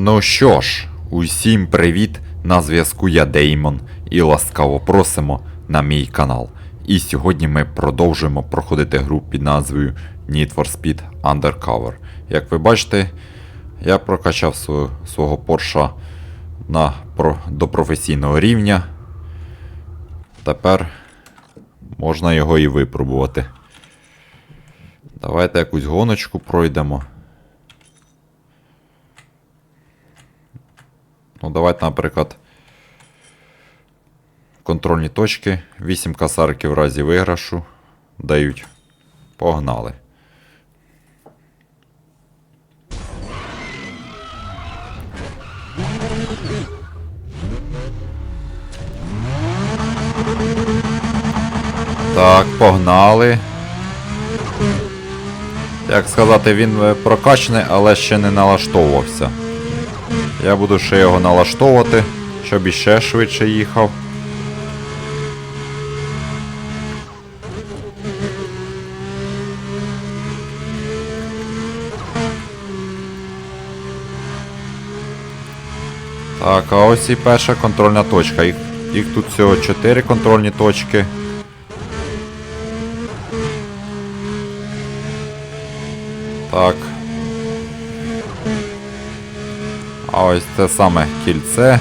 Ну що ж, усім привіт! На зв'язку я Деймон і ласкаво просимо на мій канал. І сьогодні ми продовжуємо проходити гру під назвою Need for Speed Undercover. Як ви бачите, я прокачав свого, свого Порша на, про, до професійного рівня. Тепер можна його і випробувати. Давайте якусь гоночку пройдемо. Ну, давайте, наприклад, контрольні точки. 8 касарків в разі виграшу дають. Погнали. Так, погнали. Як сказати, він е, прокачаний, але ще не налаштовувався. Я буду ще його налаштовувати, щоб іще швидше їхав. Так, а ось і перша контрольна точка. Їх, їх тут всього 4 контрольні точки. Так. А ось це саме кільце.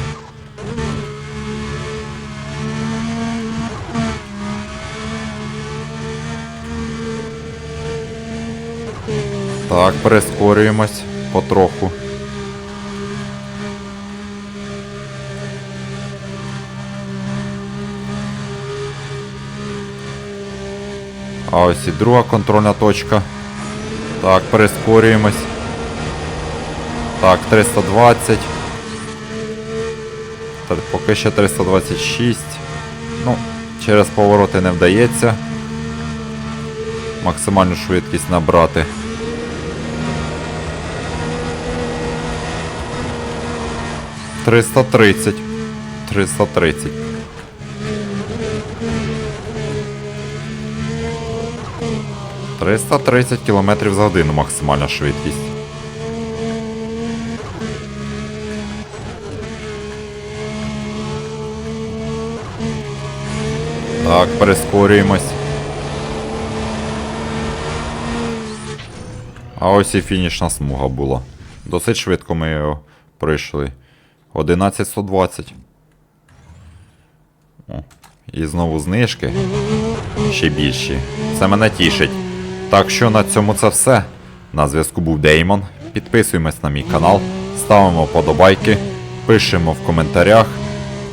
Так, прискорюємось потроху. А ось і друга контрольна точка. Так, прискорюємось. Так, 320. Та Поки ще 326. Ну, через повороти не вдається. Максимальну швидкість набрати. Триста тридцять. Триста тридцять. Триста тридцять кілометрів за годину максимальна швидкість. Так, прискорюємось. А ось і фінішна смуга була. Досить швидко ми його пройшли. 11120. О, і знову знижки. Ще більші. Це мене тішить. Так що на цьому це все. На зв'язку був Деймон. Підписуємось на мій канал, ставимо подобайки, пишемо в коментарях.